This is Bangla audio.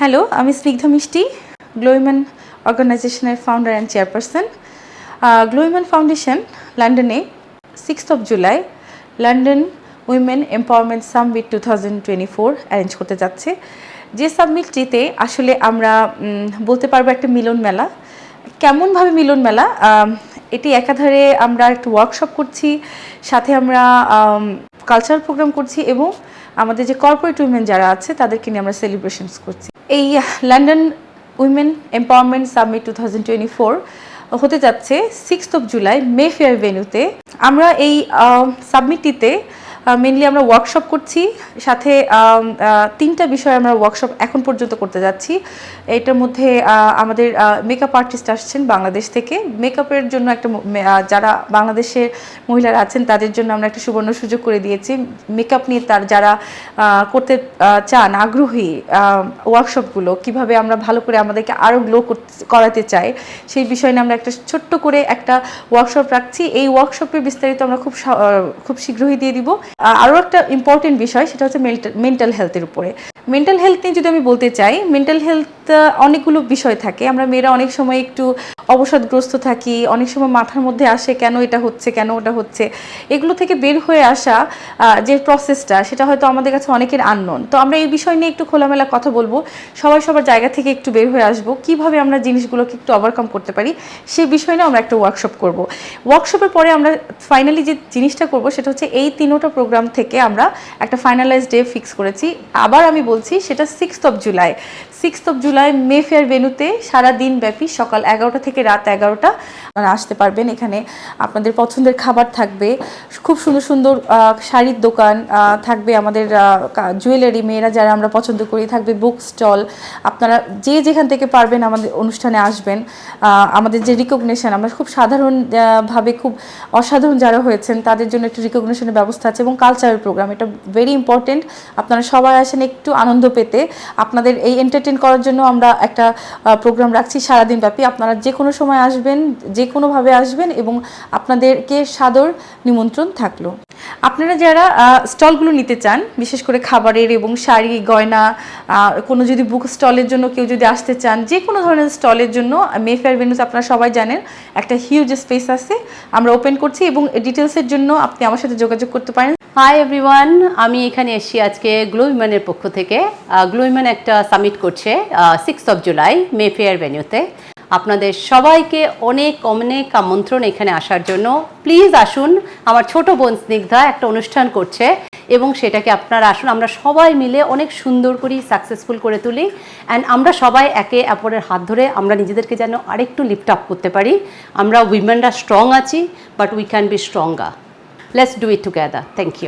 হ্যালো আমি স্নিগ্ধা মিষ্টি গ্লোইম্যান অর্গানাইজেশনের ফাউন্ডার অ্যান্ড চেয়ারপারসন গ্লোইম্যান ফাউন্ডেশন লন্ডনে sixth of July London women empowerment summit two thousand twenty four arrange করতে যাচ্ছে। যে সাবমিটটিতে আসলে আমরা বলতে পারব একটা মিলন মেলা। কেমনভাবে মিলন মেলা? এটি একাধারে আমরা একটা ওয়ার্কশপ করছি, সাথে আমরা কালচারাল প্রোগ্রাম করছি এবং আমাদের যে কর্পোরেট উইমেন যারা আছে, তাদেরকে নিয়ে আমরা সেলিব্রেশনস করছি। এই London women empowerment submit two thousand twenty four হতে যাচ্ছে sixth of July Mayfair ভেন্যুতে আমরা এই সাবমিটটিতে মেনলি আমরা ওয়ার্কশপ করছি। সাথে তিনটা বিষয়ে আমরা ওয়ার্কশপ এখন পর্যন্ত করতে যাচ্ছি। এটার মধ্যে আমাদের মেকআপ আর্টিস্ট আসছেন বাংলাদেশ থেকে। মেকআপের জন্য একটা যারা বাংলাদেশের মহিলারা আছেন, তাদের জন্য আমরা একটা সুবর্ণ সুযোগ করে দিয়েছি। মেকআপ নিয়ে তার যারা করতে চান, আগ্রহী ওয়ার্কশপগুলো কীভাবে আমরা ভালো করে আমাদেরকে আরও গ্লো করাতে চাই, সেই বিষয় নিয়ে আমরা একটা ছোট্ট করে একটা ওয়ার্কশপ রাখছি। এই ওয়ার্কশপের বিস্তারিত আমরা খুব খুব শীঘ্রই দিয়ে দিব। আরও একটা ইম্পর্টেন্ট বিষয় সেটা হচ্ছে মেন্টাল হেলথের উপরে। মেন্টাল হেলথ নিয়ে যদি আমি বলতে চাই মেন্টাল হেলথ অনেকগুলো বিষয় থাকে। আমরা মেয়েরা অনেক সময় একটু অবসাদগ্রস্ত থাকি, অনেক সময় মাথার মধ্যে আসে কেন এটা হচ্ছে, কেন ওটা হচ্ছে। এগুলো থেকে বের হয়ে আসা যে প্রসেসটা সেটা হয়তো আমাদের কাছে অনেকের আননোন তো আমরা এই বিষয় নিয়ে একটু খোলামেলা কথা বলব। সবাই সবার জায়গা থেকে একটু বের হয়ে আসব। কীভাবে আমরা জিনিসগুলোকে একটু ওভারকাম করতে পারি, সে বিষয় নিয়ে আমরা একটা ওয়ার্কশপ করব। ওয়ার্কশপের পরে আমরা ফাইনালি যে জিনিসটা করব, সেটা হচ্ছে এই তিনোটা প্রোগ্রাম থেকে আমরা একটা ফাইনালাইজ ডে ফিক্স করেছি। আবার আমি বলছি সেটা sixth of July sixth of July Mayfair ভেনুতে সারা দিন ব্যাপী সকাল এগারোটা থেকে রাত এগারোটা আসতে পারবেন। এখানে আপনাদের পছন্দের খাবার থাকবে। খুব সুন্দর সুন্দর শাড়ির দোকান থাকবে আমাদের জুয়েলারি মেয়েরা যারা আমরা পছন্দ করি, থাকবে বুক স্টল। আপনারা যে যেখান থেকে পারবেন আমাদের অনুষ্ঠানে আসবেন। আমাদের যে রিকগনিশন আমরা খুব সাধারণভাবে খুব অসাধারণ যারা হয়েছেন, তাদের জন্য একটু রিকগনিশনের ব্যবস্থা আছে এবং কালচারাল প্রোগ্রাম এটা ভেরি ইম্পর্টেন্ট আপনারা সবাই আসেন একটু আনন্দ পেতে। আপনাদের এই এন্টারটেন করার জন্য আমরা একটা প্রোগ্রাম রাখছি সারাদিন ব্যাপী আপনারা যে কোনো সময় আসবেন যে কোনোভাবে আসবেন এবং আপনাদেরকে সাদর নিমন্ত্রণ থাকল। আপনারা যারা স্টলগুলো নিতে চান, বিশেষ করে খাবারের এবং শাড়ি, গয়না কোনো যদি বুক স্টলের জন্য কেউ যদি আসতে চান যে কোনো ধরনের স্টলের জন্য মেফেয়ার ভেনুস আপনারা সবাই জানেন, একটা হিউজ স্পেস আছে। আমরা ওপেন করছি এবং ডিটেলসের জন্য আপনি আমার সাথে যোগাযোগ করতে পারেন। হাই এভরিওয়ান আমি এখানে এসেছি আজকে গ্লো উইম্যানের পক্ষ থেকে। গ্লো উইম্যান একটা সামিট করছে six of July Mayfair ভেন্যুতে আপনাদের সবাইকে অনেক অনেক আমন্ত্রণ এখানে আসার জন্য। প্লিজ আসুন। আমার ছোট বোন স্নিগ্ধা একটা অনুষ্ঠান করছে এবং সেটাকে আপনারা আসুন। আমরা সবাই মিলে অনেক সুন্দর করি সাকসেসফুল করে তুলি। অ্যান্ড আমরা সবাই একে অপরের হাত ধরে আমরা নিজেদেরকে যেন আরেকটু লিফট আপ করতে পারি। আমরা উইমেনরা স্ট্রং আছি but we can be stronger let's do it together thank you